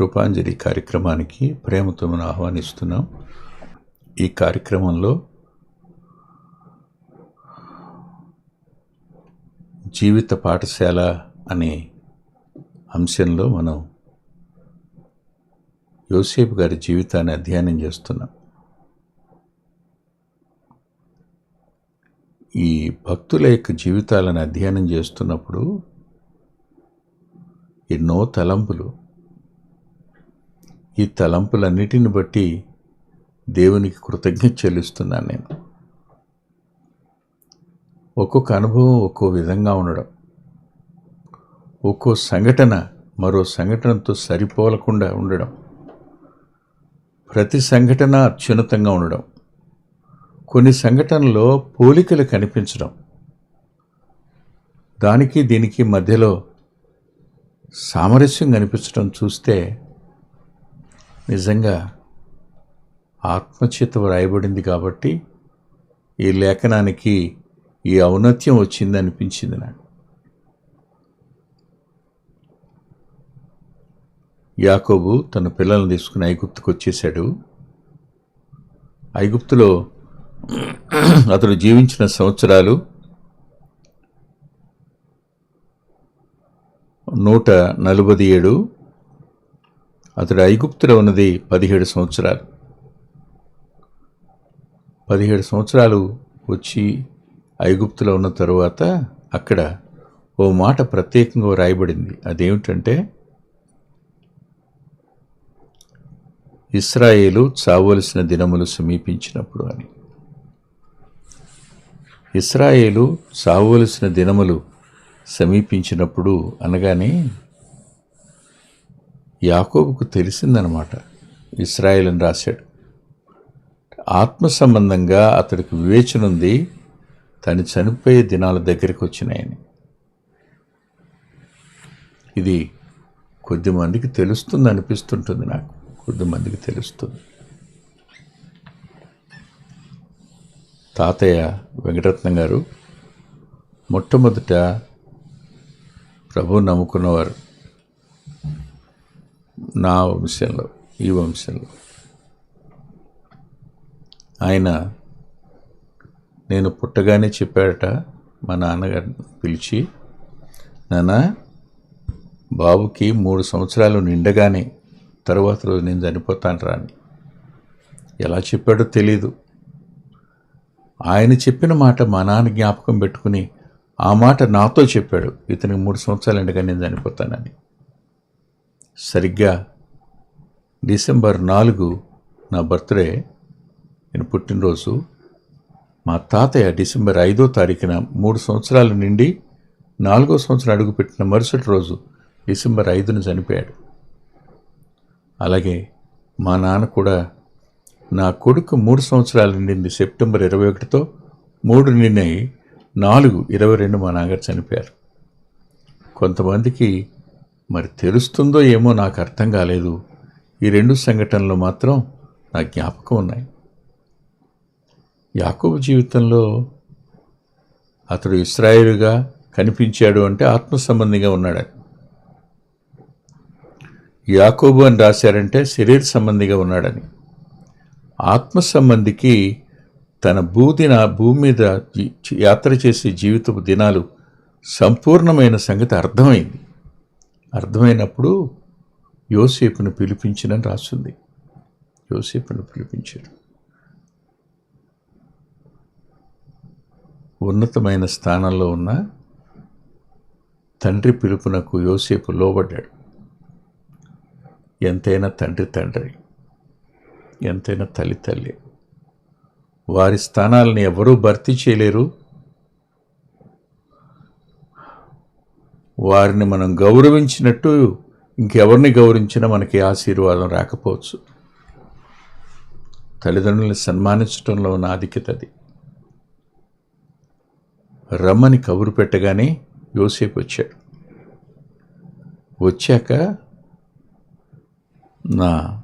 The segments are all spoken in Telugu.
కృపాంజలి కార్యక్రమానికి ప్రేమతో ఆహ్వానిస్తున్నాం. ఈ కార్యక్రమంలో జీవిత పాఠశాల అనే అంశంలో మనం యోసేపు గారి జీవితాన్ని అధ్యయనం చేస్తున్నాం. ఈ భక్తుల యొక్క జీవితాలను అధ్యయనం చేస్తున్నప్పుడు ఎన్నో తలంపులు ఈ తలంపులన్నిటిని బట్టి దేవునికి కృతజ్ఞత చెల్లిస్తున్నాను నేను. ఒక్కొక్క అనుభవం ఒక్కో విధంగా ఉండడం. ఒక్కో సంఘటన మరో సంఘటనతో సరిపోలకుండా ఉండడం. ప్రతి సంఘటన అత్యున్నతంగా ఉండడం. కొన్ని సంఘటనలో పోలికలు కనిపించడం. దానికి దీనికి మధ్యలో సామరస్యం కనిపించడం చూస్తే నిజంగా ఆత్మచేత వ్రాయబడింది కాబట్టి ఈ లేఖనానికి ఈ ఔన్నత్యం వచ్చింది అనిపించింది నాకు. యాకోబు తన పిల్లల్ని తీసుకుని ఐగుప్తుకు వచ్చేశాడు. ఐగుప్తులో అతడు జీవించిన సంవత్సరాలు నూట నలభై ఏడు అతడు ఐగుప్తులో ఉన్నది పదిహేడు సంవత్సరాలు. పదిహేడు సంవత్సరాలు వచ్చి ఐగుప్తులో ఉన్న తరువాత అక్కడ ఓ మాట ప్రత్యేకంగా రాయబడింది. అదేమిటంటే ఇస్రాయేలు చావలసిన దినములు సమీపించినప్పుడు అని. ఇస్రాయేలు చావలసిన దినములు సమీపించినప్పుడు అనగానే యాకోబుకు తెలిసిందనమాట. ఇస్రాయేల్ అని రాశాడు. ఆత్మ సంబంధంగా అతడికి వివేచన ఉంది. తను చనిపోయే దినాల దగ్గరికి వచ్చినాయని. ఇది కొద్దిమందికి తెలుస్తుంది అనిపిస్తుంటుంది నాకు. కొద్దిమందికి తెలుస్తుంది. తాతయ్య వెంకటరత్నం గారు మొట్టమొదట ప్రభు నమ్ముకున్నవారు. నా వంశంలో ఈ వంశంలో. ఆయన నేను పుట్టగానే చెప్పాడట మా నాన్నగారిని పిలిచి నాన్న బాబుకి మూడు సంవత్సరాలు నిండగానే తర్వాత రోజు నేను చనిపోతాను రాని ఎలా చెప్పాడో తెలీదు. ఆయన చెప్పిన మాట మా నాన్న జ్ఞాపకం పెట్టుకుని ఆ మాట నాతో చెప్పాడు ఇతనికి మూడు సంవత్సరాలు ఎండగా నేను చనిపోతానని. సరిగ్గా డిసెంబర్ నాలుగు నా బర్త్డే నేను పుట్టినరోజు. మా తాతయ్య డిసెంబర్ ఐదో తారీఖున మూడు సంవత్సరాల నుండి నాలుగో సంవత్సరం అడుగుపెట్టిన మరుసటి రోజు డిసెంబర్ ఐదున చనిపోయాడు. అలాగే మా నాన్న కూడా నా కొడుకు మూడు సంవత్సరాలు నిండింది సెప్టెంబర్ ఇరవై ఒకటితో మూడు నిండినాయి నాలుగు ఇరవై రెండు మా నాన్నగారు చనిపోయారు. కొంతమందికి మరి తెలుస్తుందో ఏమో నాకు అర్థం కాలేదు. ఈ రెండు సంఘటనలు మాత్రం నా జ్ఞాపకం ఉన్నాయి. యాకోబు జీవితంలో అతడు ఇస్రాయేలుగా కనిపించాడు అంటే ఆత్మ సంబంధిగా ఉన్నాడని యాకోబు అని రాశారంటే శరీర సంబంధిగా ఉన్నాడని. ఆత్మ సంబంధికి తన భూదిన భూమి మీద యాత్ర చేసే జీవితపు దినాలు సంపూర్ణమైన సంగతి అర్థమైంది. అర్థమైనప్పుడు యోసేపును పిలిపించినని రాస్తుంది. యోసేపును పిలిపించాడు. ఉన్నతమైన స్థానంలో ఉన్న తండ్రి పిలుపునకు యోసేపు లోబడ్డాడు. ఎంతైనా తండ్రి తండ్రి ఎంతైనా తల్లి తల్లి. వారి స్థానాలని ఎవరూ భర్తీ చేయలేరు. వారిని మనం గౌరవించినట్టు ఇంకెవరిని గౌరవించినా మనకి ఆశీర్వాదం రాకపోవచ్చు. తల్లిదండ్రుల్ని సన్మానించడంలో ఉన్న ఆధిక్యత అది. రమ్మని కబురు పెట్టగానే యోసేపు వచ్చాడు. వచ్చాక నా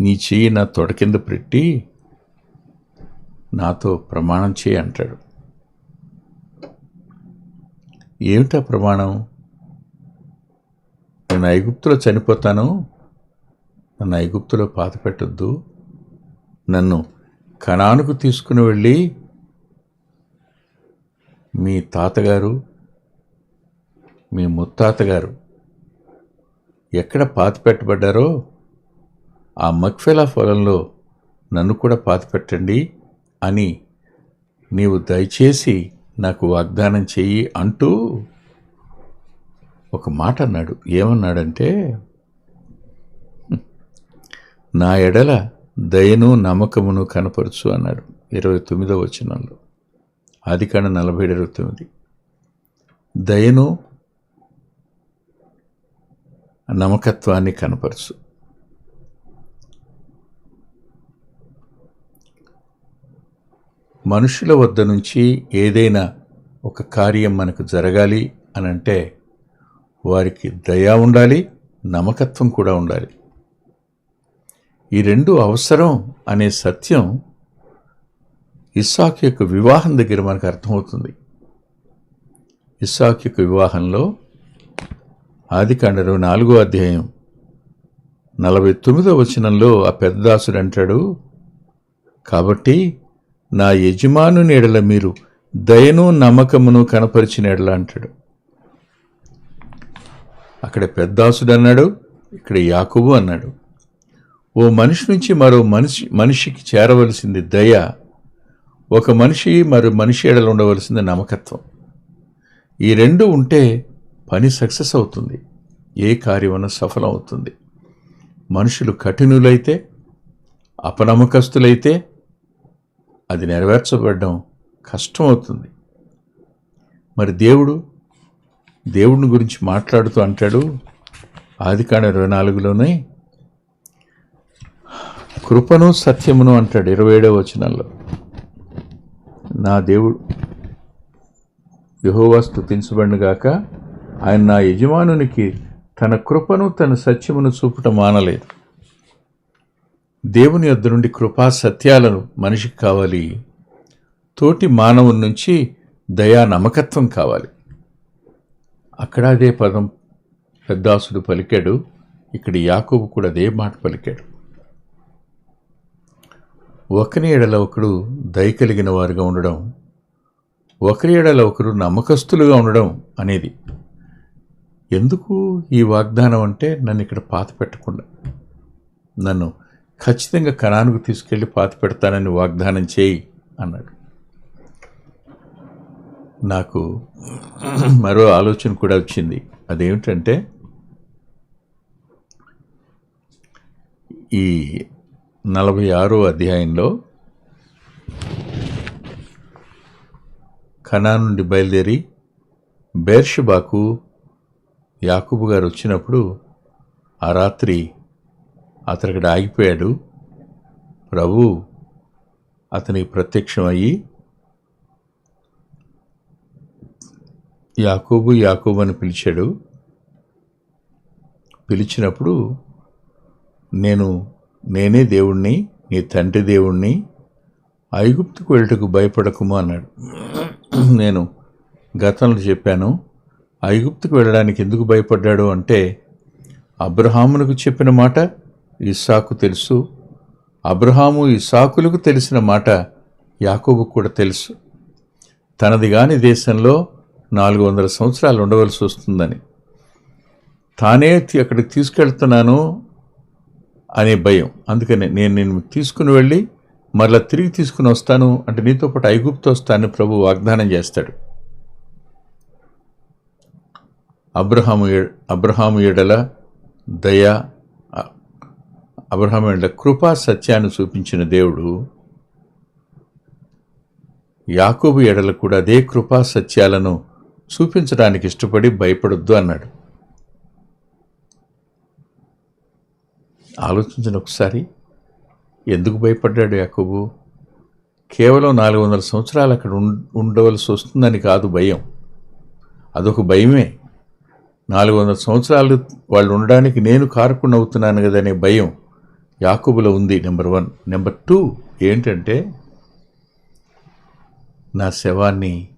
నీ చెయ్యి నా తొడ కింద పెట్టి నాతో ప్రమాణం చేయి అంటాడు. ఏమిటా ప్రమాణం? నేను ఐగుప్తులో చనిపోతాను. నన్ను ఐగుప్తులో పాత పెట్టొద్దు నన్ను కణానుకు తీసుకుని వెళ్ళి మీ తాతగారు మీ ముత్తాతగారు ఎక్కడ పాతి పెట్టబడ్డారో ఆ మక్ఫెలా పొలంలో నన్ను కూడా పాతి పెట్టండి అని నీవు దయచేసి నాకు వాగ్దానం చెయ్యి అంటూ ఒక మాట అన్నాడు. ఏమన్నాడంటే నా ఎడల దయను నమ్మకమును కనపరచు అన్నాడు ఇరవై తొమ్మిదో వచనంలో. ఆది కాండ నలభై ఇరవై తొమ్మిది. దయను నమ్మకత్వాన్ని కనపరచు. మనుషుల వద్ద నుంచి ఏదైనా ఒక కార్యం మనకు జరగాలి అని అంటే వారికి దయ ఉండాలి నమ్మకత్వం కూడా ఉండాలి. ఈ రెండు అవసరం అనే సత్యం ఇస్సాక్ యొక్క వివాహం దగ్గర మనకు అర్థమవుతుంది. ఇస్సాక్ యొక్క వివాహంలో ఆదికాండలో నాలుగో అధ్యాయం నలభై తొమ్మిదో వచనంలో ఆ పెద్దదాసుడు అంటాడు కాబట్టి నా యజమానుని ఎడల మీరు దయను నమ్మకమును కనపరిచిన ఎడల అంటాడు. అక్కడ పెద్దాసుడు అన్నాడు ఇక్కడ యాకుబు అన్నాడు. ఓ మనిషి నుంచి మరో మనిషి మనిషికి చేరవలసింది దయ ఒక మనిషి మరో మనిషి ఎడలు ఉండవలసింది నమ్మకత్వం. ఈ రెండు ఉంటే పని సక్సెస్ అవుతుంది ఏ కార్యమన్నా సఫలం అవుతుంది. మనుషులు కఠినులైతే అపనమ్మకస్తులైతే అది నెరవేర్చబడడం కష్టం అవుతుంది మరి దేవుడు దేవుడిని గురించి మాట్లాడుతూ అంటాడు ఆదికాండ ఇరవై నాలుగులోనే కృపను సత్యమును అంటాడు ఇరవై ఏడవ వచనంలో. నా దేవుడు యహోవా స్థుతించబడినగాక ఆయన నా యజమానునికి తన కృపను తన సత్యమును చూపుట మానలేదు. దేవుని యొద్ద నుండి కృపా సత్యాలను మనిషికి కావాలి. తోటి మానవుని నుంచి దయా నమ్మకత్వం కావాలి. అక్కడ అదే పదం పెద్దాసుడు పలికాడు. ఇక్కడ యాకోబు కూడా అదే మాట పలికాడు. ఒకరి ఏడల ఒకడు దయ కలిగిన వారుగా ఉండడం ఒకరి ఏడల ఒకరు నమ్మకస్తులుగా ఉండడం అనేది. ఎందుకు ఈ వాగ్దానం అంటే నన్ను ఇక్కడ పాత పెట్టకుండా నన్ను ఖచ్చితంగా కణానికి తీసుకెళ్ళి పాత పెడతానని వాగ్దానం చేయి అన్నాడు. నాకు మరో ఆలోచన కూడా వచ్చింది. అదేమిటంటే ఈ నలభై ఆరో అధ్యాయంలో కణా నుండి బయలుదేరి బేర్షబాకు యాకుబు గారు వచ్చినప్పుడు ఆ రాత్రి అతను అక్కడ ఆగిపోయాడు. ప్రభు అతనికి ప్రత్యక్షమయ్యి యాకోబు యాకోబు అని పిలిచాడు. పిలిచినప్పుడు నేను నేనే దేవుణ్ణి నీ తండ్రి దేవుణ్ణి ఐగుప్తుకు వెళ్ళటకు భయపడకుము అన్నాడు. నేను గతంలో చెప్పాను ఐగుప్తుకు వెళ్ళడానికి ఎందుకు భయపడ్డాడు అంటే అబ్రహామునకు చెప్పిన మాట ఇస్సాకు తెలుసు. అబ్రహాము ఇస్సాకులకు తెలిసిన మాట యాకోబు కూడా తెలుసు. తనది కాని దేశంలో నాలుగు వందల సంవత్సరాలు ఉండవలసి వస్తుందని. తానే అక్కడికి తీసుకెళ్తున్నాను అనే భయం. అందుకని నేను నేను తీసుకుని వెళ్ళి మరలా తిరిగి తీసుకుని వస్తాను అంటే నీతో పాటు ఐగుప్తు వస్తానని ప్రభు వాగ్దానం చేస్తాడు. అబ్రహాము అబ్రహాము ఎడల దయ అబ్రహాము కృపా సత్యాన్ని చూపించిన దేవుడు యాకోబు ఎడలు కూడా అదే కృపా సత్యాలను చూపించడానికి ఇష్టపడి భయపడొద్దు అన్నాడు. ఆలోచించిన ఒకసారి. ఎందుకు భయపడ్డాడు యాకోబు? కేవలం నాలుగు వందల సంవత్సరాలు అక్కడ ఉండవలసి వస్తుందని కాదు భయం. అదొక భయమే. నాలుగు వందల సంవత్సరాలు వాళ్ళు ఉండడానికి నేను కారకుండా అవుతున్నాను కదనే భయం. యాకుబులో ఉంది నెంబర్ వన్. నెంబర్ టూ ఏంటంటే నా శవాన్ని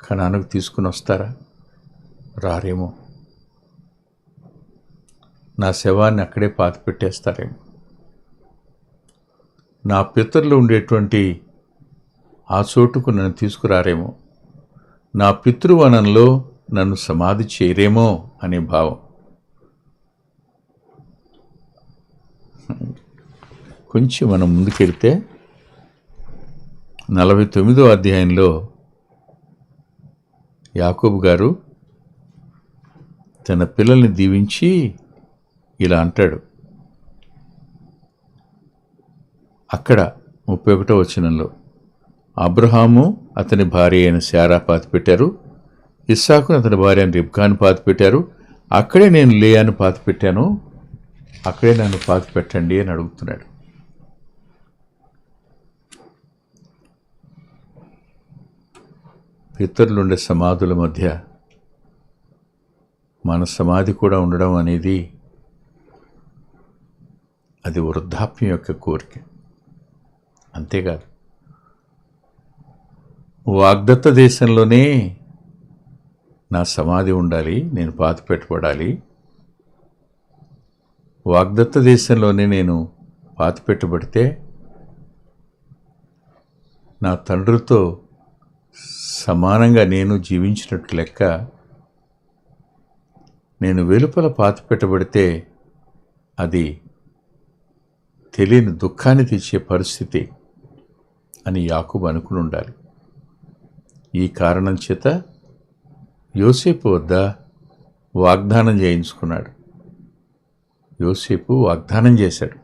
కణానికి తీసుకుని వస్తారా? రారేమో. నా శవాన్ని అక్కడే పాతి పెట్టేస్తారేమో నా పితరులు ఉండేటువంటి ఆ చోటుకు నన్ను తీసుకురారేమో. నా పితృవనంలో నన్ను సమాధి చేయరేమో అనే భావం. కొంచెం మనం ముందుకెళ్తే నలభై తొమ్మిదో అధ్యాయంలో యాకూబు గారు తన పిల్లల్ని దీవించి ఇలా అంటాడు. అక్కడ ముప్పై ఒకటో వచనంలో అబ్రహాము అతని భార్య అయిన శారా పాతి పెట్టారు అతని భార్య అయిన రిబ్కాని పాతి పెట్టారు అక్కడే నేను లేయాను పాతి పెట్టాను అక్కడే నన్ను పాతి పెట్టండి అని అడుగుతున్నాడు. పితరులుండే సమాధుల మధ్య మన సమాధి కూడా ఉండడం అనేది అది వృద్ధాప్యం యొక్క కోరిక. అంతేకాదు. వాగ్దత్త దేశంలోనే నా సమాధి ఉండాలి నేను పాతి పెట్టబడాలి వాగ్దత్త దేశంలోనే నేను పాతి పెట్టబడితే నా తండ్రితో సమానంగా నేను జీవించినట్టు లెక్క నేను వెలుపల పాతి పెట్టబడితే అది తెలియని దుఃఖాన్ని తెచ్చే పరిస్థితి అని యాకూబ్ అనుకుని ఉండాలి. ఈ కారణం చేత యోసేపు వద్ద వాగ్దానం చేయించుకున్నాడు. యోసేపు వాగ్దానం చేశాడు.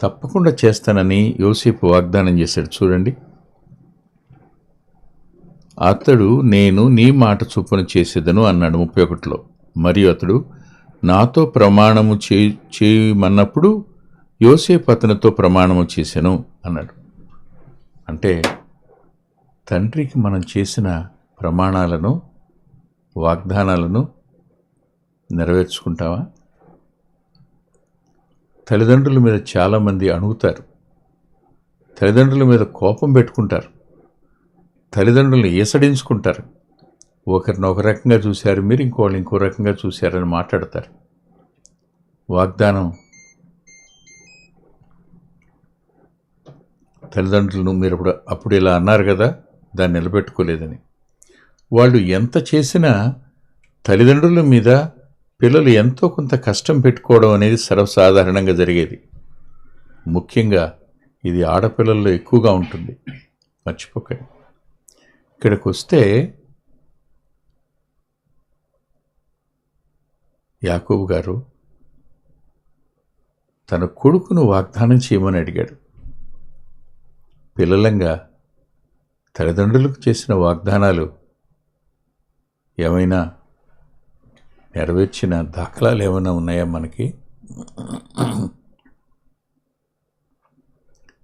తప్పకుండా చేస్తానని యోసేపు వాగ్దానం చేశాడు. చూడండి. అతడు నేను నీ మాట చొప్పున చేసేదను అన్నాడు ముప్పై ఒకటిలో. మరియు అతడు నాతో ప్రమాణము చే చేయమన్నప్పుడు యోసేపు అతనితో ప్రమాణము చేశాను అన్నాడు. అంటే తండ్రికి మనం చేసిన ప్రమాణాలను వాగ్దానాలను నెరవేర్చుకుంటావా? తల్లిదండ్రుల మీద చాలామంది అణుగుతారు. తల్లిదండ్రుల మీద కోపం పెట్టుకుంటారు. తల్లిదండ్రులను ఈసడించుకుంటారు ఒకరిని ఒక రకంగా చూశారు మీరు ఇంకోళ్ళు ఇంకో రకంగా చూశారని మాట్లాడతారు. వాగ్దానం తల్లిదండ్రులను మీరు అప్పుడు అప్పుడు ఇలా అన్నారు కదా దాన్ని నిలబెట్టుకోలేదని. వాళ్ళు ఎంత చేసినా తల్లిదండ్రుల మీద పిల్లలు ఎంతో కొంత కష్టం పెట్టుకోవడం అనేది సర్వసాధారణంగా జరిగేది. ముఖ్యంగా ఇది ఆడపిల్లల్లో ఎక్కువగా ఉంటుంది. మర్చిపోకండి. ఇక్కడికి వస్తే యాకూబు గారు తన కొడుకును వాగ్దానం చేయమని అడిగాడు. పిల్లలంగా తల్లిదండ్రులకు చేసిన వాగ్దానాలు ఏమైనా నెరవేర్చిన దాఖలాలు ఏమైనా ఉన్నాయా మనకి?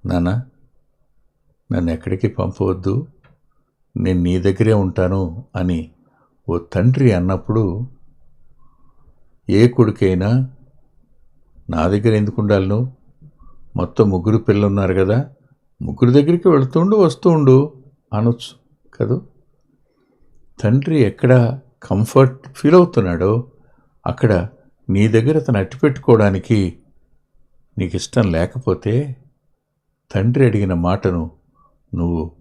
నాన్న నన్ను ఎక్కడికి పంపవద్దు. నేను నీ దగ్గరే ఉంటాను అని ఓ తండ్రి అన్నప్పుడు ఏ కొడుకైనా నా దగ్గర ఎందుకు ఉండాలను మొత్తం ముగ్గురు పిల్లలు ఉన్నారు కదా ముగ్గురు దగ్గరికి వెళుతుండు వస్తూ ఉండు అనొచ్చు కదూ. తండ్రి ఎక్కడ కంఫర్ట్ ఫీల్ అవుతున్నాడో అక్కడ నీ దగ్గర తను అట్టి పెట్టుకోవడానికి నీకు ఇష్టం లేకపోతే తండ్రి అడిగిన మాటను నువ్వు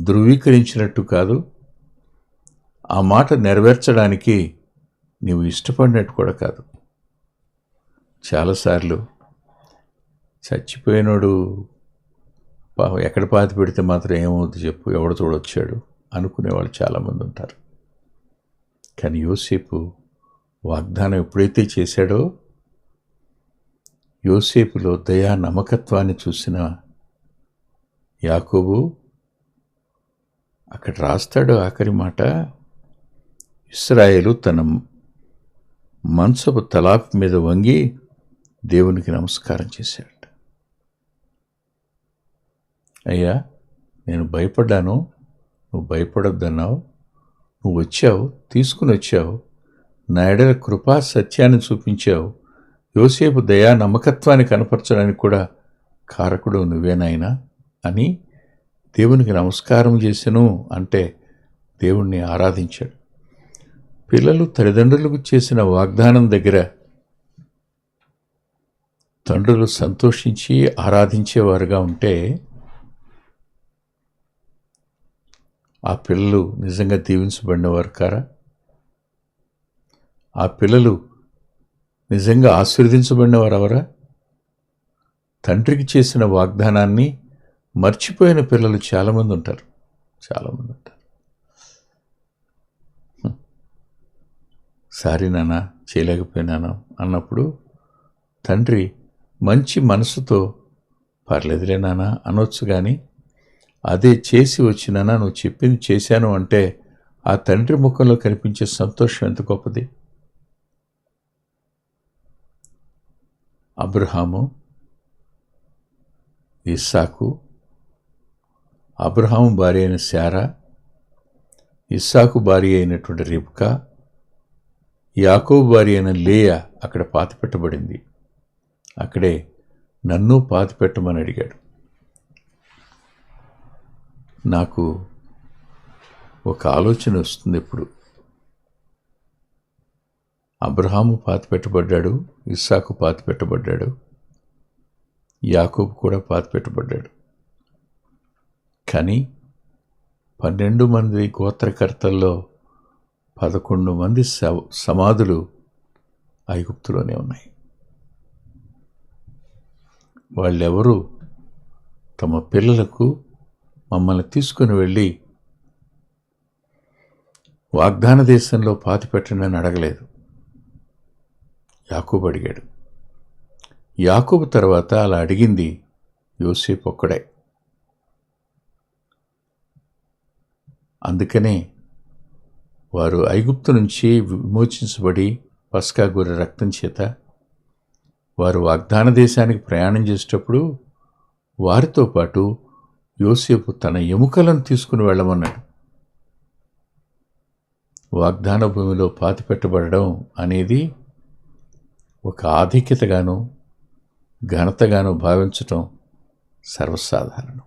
ధృవీకరించినట్టు కాదు ఆ మాట నెరవేర్చడానికి నీవు ఇష్టపడినట్టు కూడా కాదు. చాలాసార్లు చచ్చిపోయినోడు ఎక్కడ పాతి పెడితే మాత్రం ఏమవుద్ది చెప్పు ఎవడు చూడొచ్చాడు. అనుకునేవాళ్ళు చాలామంది ఉంటారు. కానీ యోసేపు వాగ్దానం ఎప్పుడైతే చేశాడో యోసేపులో దయా నమ్మకత్వాన్ని చూసిన యాకోబు అక్కడ రాస్తాడు ఆఖరి మాట ఇస్రాయేలు తన మంచపు తలాపు మీద వంగి దేవునికి నమస్కారం చేశాడు అయ్యా నేను భయపడ్డాను. నువ్వు భయపడొద్దన్నావు. నువ్వు వచ్చావు తీసుకుని వచ్చావు. నాయడల కృపా సత్యాన్ని చూపించావు. యోసేపు దయా నమ్మకత్వాన్ని కనపరచడానికి కూడా కారకుడు నువ్వేనాయనా అని దేవునికి నమస్కారం చేసెను అంటే దేవుణ్ణి ఆరాధించాడు. పిల్లలు తల్లిదండ్రులకు చేసిన వాగ్దానం దగ్గర తండ్రులు సంతోషించి ఆరాధించేవారుగా ఉంటే ఆ పిల్లలు నిజంగా దీవించబడినవారు కారా? ఆ పిల్లలు నిజంగా ఆశీర్వదించబడినవారు ఎవరా తండ్రికి చేసిన వాగ్దానాన్ని మర్చిపోయిన పిల్లలు చాలామంది ఉంటారు. చాలామంది ఉంటారు. సారీ నాన్న చేయలేకపోయినాను అన్నప్పుడు తండ్రి మంచి మనసుతో పర్లేదులే నాన్న అనొచ్చు కానీ అదే చేసి వచ్చినానా నువ్వు చెప్పింది చేశాను అంటే ఆ తండ్రి ముఖంలో కనిపించే సంతోషం ఎంత గొప్పది? అబ్రహాము ఇస్సాకు అబ్రహాము భార్య అయిన శారా ఇస్సాకు భార్య అయినటువంటి రిబ్కా యాకోబు భార్య అయిన లేయా అక్కడ పాతిపెట్టబడింది. అక్కడే నన్ను పాతిపెట్టమని అడిగాడు. నాకు ఒక ఆలోచన వస్తుంది ఇప్పుడు అబ్రహాము పాతిపెట్టబడ్డాడు ఇస్సాకు పాతిపెట్టబడ్డాడు యాకోబు కూడా పాతి పెట్టబడ్డాడు. కానీ పన్నెండు మంది గోత్రకర్తల్లో పదకొండు మంది స- సమాధులు ఐగుప్తులోనే ఉన్నాయి. వాళ్ళెవరూ? తమ పిల్లలకు మమ్మల్ని తీసుకుని వెళ్ళి వాగ్దాన దేశంలో పాతి పెట్టండి అని అడగలేదు. యాకూబు అడిగాడు. యాకూబు తర్వాత అలా అడిగింది యోసేపు ఒక్కడే. అందుకనే వారు ఐగుప్తు నుంచి విమోచించబడి పస్కా గొర్రె రక్తం చేత వారు వాగ్దాన దేశానికి ప్రయాణం చేసేటప్పుడు వారితో పాటు యోసేపు తన ఎముకలను తీసుకుని వెళ్ళమన్నాడు. వాగ్దాన భూమిలో పాతిపెట్టబడడం అనేది ఒక ఆధిక్యతగాను ఘనతగాను భావించటం సర్వసాధారణం.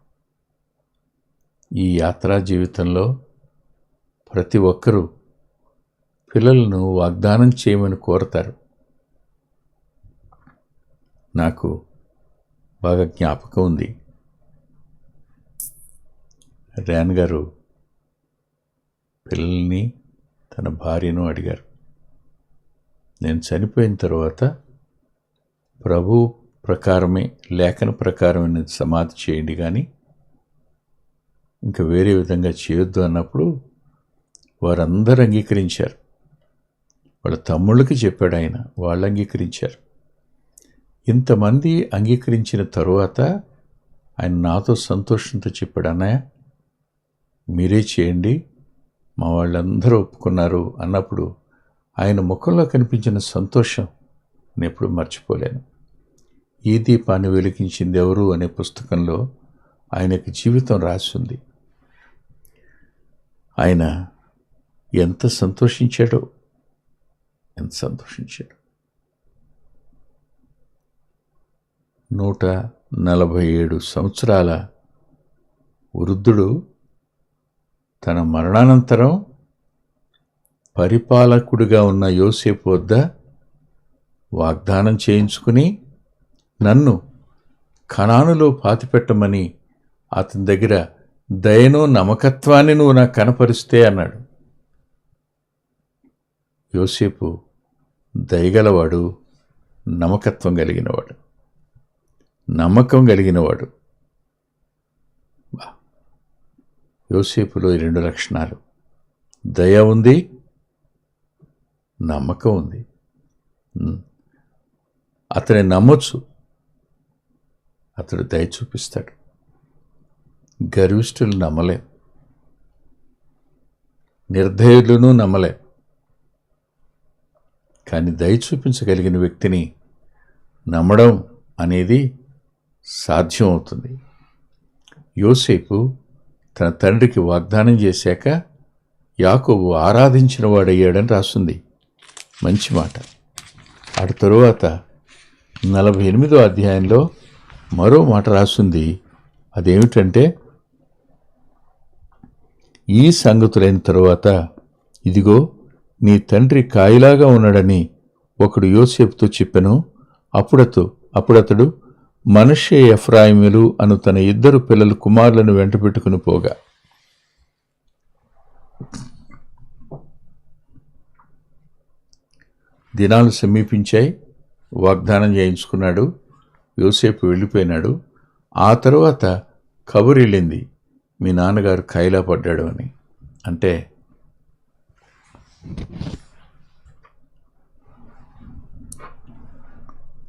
ఈ యాత్రా జీవితంలో ప్రతి ఒక్కరూ పిల్లలను వాగ్దానం చేయమని కోరతారు. నాకు బాగా జ్ఞాపకం ఉంది. ర్యాన్ గారు పిల్లల్ని తన భార్యను అడిగారు. నేను చనిపోయిన తర్వాత ప్రభు ప్రకారమే లేఖన ప్రకారమే నేను సమాధి చేయండి కానీ ఇంకా వేరే విధంగా చేయొద్దు అన్నప్పుడు వారందరూ అంగీకరించారు. వాళ్ళ తమ్ముళ్ళకి చెప్పాడు ఆయన వాళ్ళు అంగీకరించారు. ఇంతమంది అంగీకరించిన తరువాత ఆయన నాతో సంతోషంతో చెప్పాడు అన్నయ్య మీరే చేయండి. మా వాళ్ళందరూ ఒప్పుకున్నారు అన్నప్పుడు ఆయన ముఖంలో కనిపించిన సంతోషం నేను ఎప్పుడు మర్చిపోలేను. ఈ దీపాన్ని వెలిగించింది ఎవరు అనే పుస్తకంలో ఆయనకి జీవితం రాసి ఉంది ఆయన ఎంత సంతోషించాడో ఎంత సంతోషించాడు. నూట నలభై ఏడు సంవత్సరాల వృద్ధుడు తన మరణానంతరం పరిపాలకుడిగా ఉన్న యోసేపు వద్ద వాగ్దానం చేయించుకుని నన్ను కణానులో పాతిపెట్టమని అతని దగ్గర దయను నమ్మకత్వాన్ని నువ్వు నాకు కనపరిస్తే అన్నాడు. యోసేపు దయగలవాడు నమ్మకత్వం కలిగినవాడు నమ్మకం కలిగినవాడు. యోసేపులో ఈ రెండు లక్షణాలు. దయ ఉంది నమ్మకం ఉంది. అతని నమ్మొచ్చు అతడు దయ చూపిస్తాడు. గర్విష్ఠులు నమ్మలేం. నిర్దయులను నమ్మలేం. కానీ దయ చూపించగలిగిన వ్యక్తిని నమ్మడం అనేది సాధ్యం అవుతుంది. యోసేపు తన తండ్రికి వాగ్దానం చేశాక యాకోబు ఆరాధించిన వాడయ్యాడని రాస్తుంది. మంచి మాట. అటు తరువాత నలభై ఎనిమిదో అధ్యాయంలో మరో మాట రాస్తుంది. అదేమిటంటే ఈ సంగతులైన తరువాత ఇదిగో నీ తండ్రి కాయిలాగా ఉన్నాడని ఒకడు యోసేపుతో చెప్పాను. అప్పుడతో అప్పుడతడు మనషే ఎఫ్రాయిములు అను తన ఇద్దరు పిల్లలు కుమారులను వెంటపెట్టుకుని పోగా. దినాలు సమీపించాయి. వాగ్దానం చేయించుకున్నాడు. యోసేపు వెళ్ళిపోయినాడు. ఆ తర్వాత కబురు వెళ్ళింది. మీ నాన్నగారు ఖైలా పడ్డాడు అని. అంటే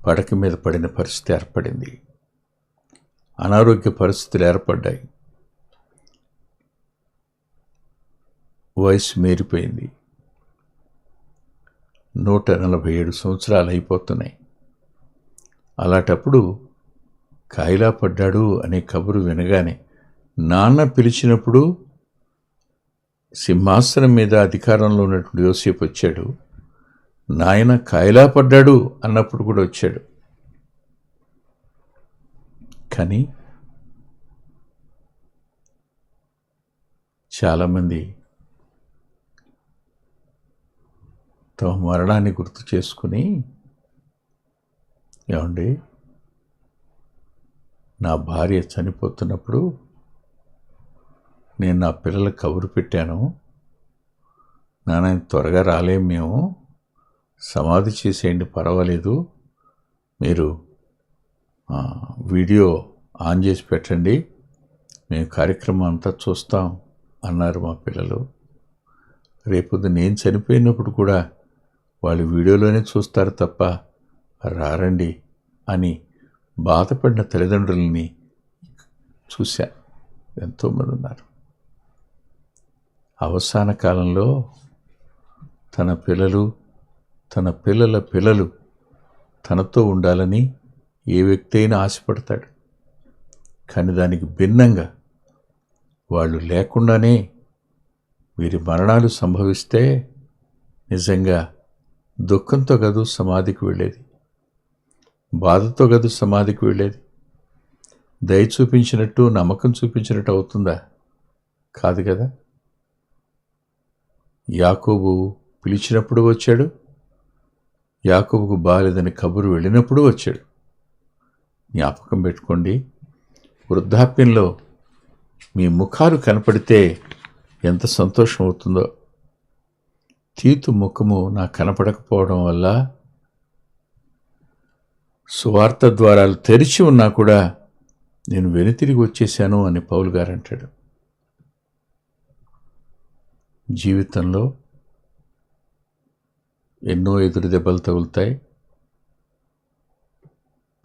పడక మీద పడిన పరిస్థితి ఏర్పడింది. అనారోగ్య పరిస్థితులు ఏర్పడ్డాయి. వయసు మేరిపోయింది. నూట నలభై ఏడు సంవత్సరాలు అయిపోతున్నాయి. అలాంటప్పుడు కాయిలా పడ్డాడు అనే కబురు వినగానే నాన్న పిలిచినప్పుడు సింహాసనం మీద అధికారంలో ఉన్నటువంటి యోసేపు వచ్చాడు. నాయన కాయలా పడ్డాడు అన్నప్పుడు కూడా వచ్చాడు. కానీ చాలామంది తమ మరణాన్ని గుర్తు చేసుకుని ఏమండి నా భార్య చనిపోతున్నప్పుడు నేను నా పిల్లలకు కబురు పెట్టాను. నాన్న త్వరగా రాలేం మేము. సమాధి చేసేయండి పర్వాలేదు. మీరు వీడియో ఆన్ చేసి పెట్టండి. మేము కార్యక్రమం అంతా చూస్తాం అన్నారు మా పిల్లలు. రేపొద్దు నేను చనిపోయినప్పుడు కూడా వాళ్ళు వీడియోలోనే చూస్తారు తప్ప రారండి అని బాధపడిన తల్లిదండ్రులని చూశా. ఎంతోమంది ఉన్నారు. అవసాన కాలంలో తన పిల్లలు తన పిల్లల పిల్లలు తనతో ఉండాలని ఏ వ్యక్తి అయినా ఆశపడతాడు. కానీ దానికి భిన్నంగా వాళ్ళు లేకుండానే వీరి మరణాలు సంభవిస్తే నిజంగా దుఃఖంతో గదు సమాధికి వెళ్ళేది. బాధతో గదు సమాధికి వెళ్ళేది. దయ చూపించినట్టు నమ్మకం చూపించినట్టు అవుతుందా? కాదు కదా. యాకోబు పిలిచినప్పుడు వచ్చాడు. యాకోబుకు బాలేదని కబురు వెళ్ళినప్పుడు వచ్చాడు. జ్ఞాపకం పెట్టుకోండి వృద్ధాప్యంలో మీ ముఖాలు కనపడితే ఎంత సంతోషం అవుతుందో. తీతు ముఖము నాకు కనపడకపోవడం వల్ల సువార్త ద్వారాలు తెరిచి ఉన్నా కూడా నేను వెనుతిరిగి వచ్చేసాను అని పౌలు గారు అంటాడు. జీవితంలో ఎన్నో ఎదురు దెబ్బలు తగులుతాయి.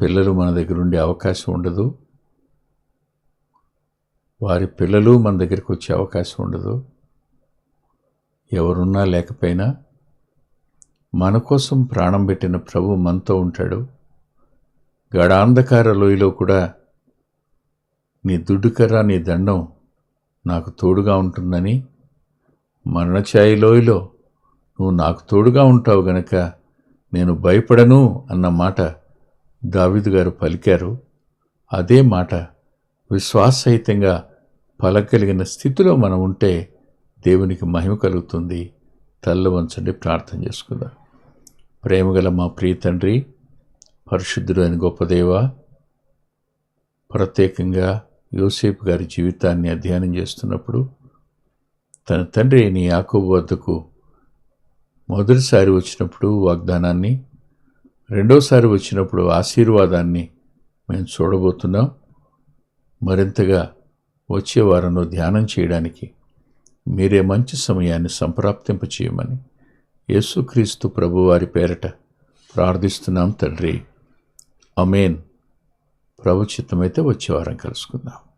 పిల్లలు మన దగ్గర ఉండే అవకాశం ఉండదు. వారి పిల్లలు మన దగ్గరికి వచ్చే అవకాశం ఉండదు. ఎవరున్నా లేకపోయినా మన కోసం ప్రాణం పెట్టిన ప్రభు మనతో ఉంటాడు. గడాంధకార లోయలో కూడా నీ దుడ్డుకర్ర నీ దండం నాకు తోడుగా ఉంటుందని మరణఛాయి లోయలో నువ్వు నాకు తోడుగా ఉంటావు గనక నేను భయపడను అన్న మాట దావిదు గారు పలికారు. అదే మాట విశ్వాసహితంగా పలకలిగిన స్థితిలో మనం ఉంటే దేవునికి మహిమ కలుగుతుంది. తల్ల వంచండి ప్రార్థన చేసుకుందాం. ప్రేమగల మా ప్రియ తండ్రి పరిశుద్ధుడు అని గొప్పదేవ ప్రత్యేకంగా యోసేపు గారి జీవితాన్ని అధ్యయనం చేస్తున్నప్పుడు తన తండ్రి అయిన యాకోబు వద్దకు మొదటిసారి వచ్చినప్పుడు వాగ్దానాన్ని రెండోసారి వచ్చినప్పుడు ఆశీర్వాదాన్ని మేము చూడబోతున్నాం. మరింతగా వచ్చే వారంలో ధ్యానం చేయడానికి మీరే మంచి సమయాన్ని సంప్రాప్తింప చేయమని యేసుక్రీస్తు ప్రభువారి పేరట ప్రార్థిస్తున్నాం తండ్రి. అమేన్ ప్రభుచిత్తమైతే వచ్చే వారం కలుసుకుందాం.